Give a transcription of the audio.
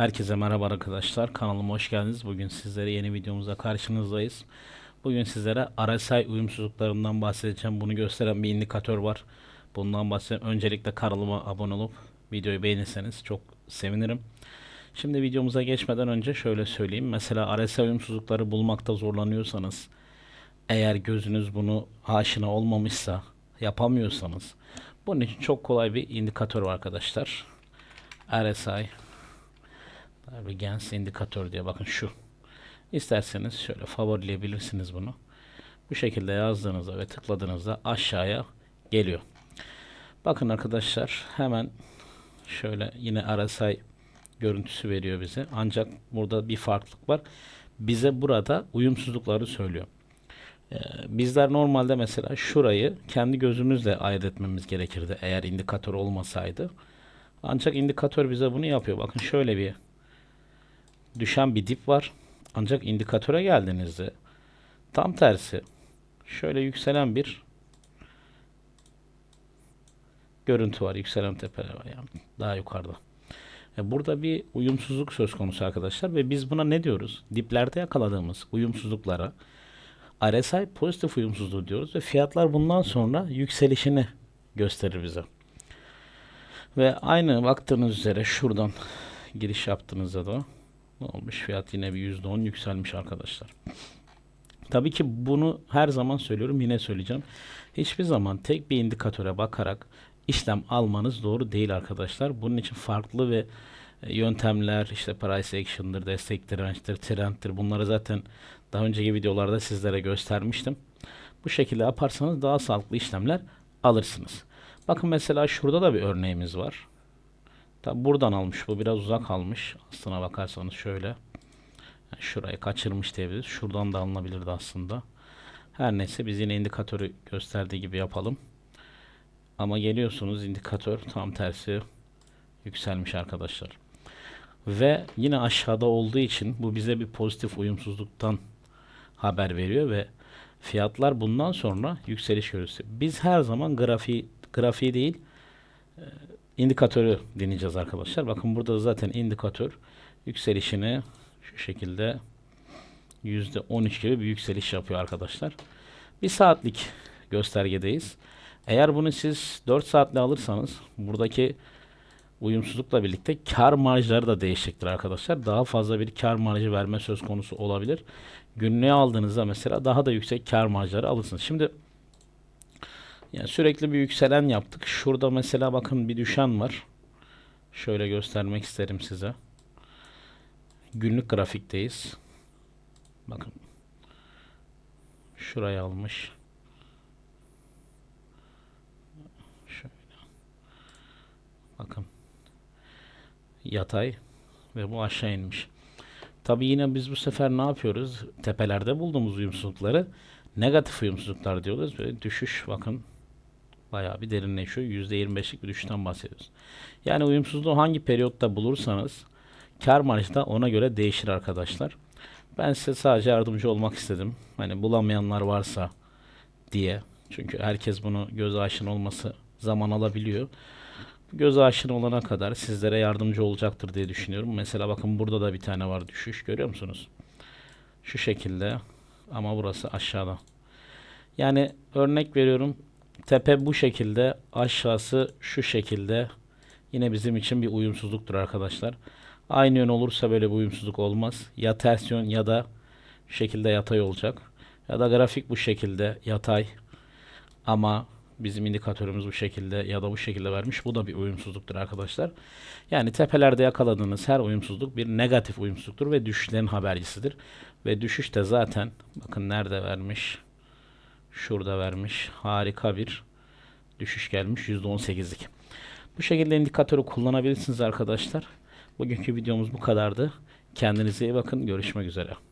Herkese merhaba arkadaşlar. Kanalıma hoş geldiniz. Bugün sizlere yeni videomuzda karşınızdayız. Bugün sizlere RSI uyumsuzluklarından bahsedeceğim. Bunu gösteren bir indikatör var. Bundan bahsedeceğim. Öncelikle kanalıma abone olup videoyu beğenirseniz çok sevinirim. Şimdi videomuza geçmeden önce şöyle söyleyeyim. Mesela RSI uyumsuzlukları bulmakta zorlanıyorsanız, eğer gözünüz bunu aşina olmamışsa, yapamıyorsanız, bunun için çok kolay bir indikatör var arkadaşlar. RSI Tabii Gens indikatör diye bakın şu. İsterseniz şöyle favorileyebilirsiniz bunu. Bu şekilde yazdığınızda ve tıkladığınızda aşağıya geliyor. Bakın arkadaşlar hemen şöyle yine RSI görüntüsü veriyor bize. Ancak burada bir farklılık var. Bize burada uyumsuzlukları söylüyor. Ee, bizler normalde mesela şurayı kendi gözümüzle ayırt etmemiz gerekirdi eğer indikatör olmasaydı. Ancak indikatör bize bunu yapıyor. Bakın şöyle bir düşen bir dip var. Ancak indikatöre geldiğinizde tam tersi şöyle yükselen bir görüntü var. Yükselen tepeler var yani daha yukarıda. E, Burada bir uyumsuzluk söz konusu arkadaşlar ve biz buna ne diyoruz? Diplerde yakaladığımız uyumsuzluklara RSI pozitif uyumsuzluğu diyoruz ve fiyatlar bundan sonra yükselişini gösterir bize. Ve aynı baktığınız üzere şuradan giriş yaptığınızda da ne olmuş? Fiyat yine bir %10 yükselmiş arkadaşlar. Tabii ki bunu her zaman söylüyorum yine söyleyeceğim. Hiçbir zaman tek bir indikatöre bakarak işlem almanız doğru değil arkadaşlar. Bunun için farklı ve e, yöntemler işte price action'dır, destek dirençtir, trendtir bunları zaten daha önceki videolarda sizlere göstermiştim. Bu şekilde yaparsanız daha sağlıklı işlemler alırsınız. Bakın mesela şurada da bir örneğimiz var. Tabi buradan almış bu biraz uzak almış. Aslına bakarsanız şöyle. Yani şurayı kaçırmış diyebiliriz. Şuradan da alınabilirdi aslında. Her neyse biz yine indikatörü gösterdiği gibi yapalım. Ama geliyorsunuz indikatör tam tersi yükselmiş arkadaşlar. Ve yine aşağıda olduğu için bu bize bir pozitif uyumsuzluktan haber veriyor ve fiyatlar bundan sonra yükseliş görürse biz her zaman grafiği grafiği değil e, indikatörü deneyeceğiz arkadaşlar. Bakın burada da zaten indikatör yükselişini şu şekilde %13 gibi bir yükseliş yapıyor arkadaşlar. Bir saatlik göstergedeyiz. Eğer bunu siz 4 saatle alırsanız buradaki uyumsuzlukla birlikte kar marjları da değişecektir arkadaşlar. Daha fazla bir kar marjı verme söz konusu olabilir. Günlüğe aldığınızda mesela daha da yüksek kar marjları alırsınız. Şimdi yani sürekli bir yükselen yaptık. Şurada mesela bakın bir düşen var. Şöyle göstermek isterim size. Günlük grafikteyiz. Bakın. Şurayı almış. Şöyle. Bakın. Yatay ve bu aşağı inmiş. Tabi yine biz bu sefer ne yapıyoruz? Tepelerde bulduğumuz uyumsuzlukları negatif uyumsuzluklar diyoruz ve düşüş bakın bayağı bir derinleşiyor. %25'lik bir düşüşten bahsediyoruz. Yani uyumsuzluğu hangi periyotta bulursanız kar marjı da ona göre değişir arkadaşlar. Ben size sadece yardımcı olmak istedim. Hani bulamayanlar varsa diye. Çünkü herkes bunu göz aşina olması zaman alabiliyor. Göz aşina olana kadar sizlere yardımcı olacaktır diye düşünüyorum. Mesela bakın burada da bir tane var düşüş görüyor musunuz? Şu şekilde ama burası aşağıda. Yani örnek veriyorum Tepe bu şekilde, aşağısı şu şekilde. Yine bizim için bir uyumsuzluktur arkadaşlar. Aynı yön olursa böyle bir uyumsuzluk olmaz. Ya ters yön ya da şekilde yatay olacak. Ya da grafik bu şekilde yatay. Ama bizim indikatörümüz bu şekilde ya da bu şekilde vermiş. Bu da bir uyumsuzluktur arkadaşlar. Yani tepelerde yakaladığınız her uyumsuzluk bir negatif uyumsuzluktur ve düşüşlerin habercisidir. Ve düşüş de zaten bakın nerede vermiş. Şurada vermiş. Harika bir düşüş gelmiş. %18'lik. Bu şekilde indikatörü kullanabilirsiniz arkadaşlar. Bugünkü videomuz bu kadardı. Kendinize iyi bakın. Görüşmek üzere.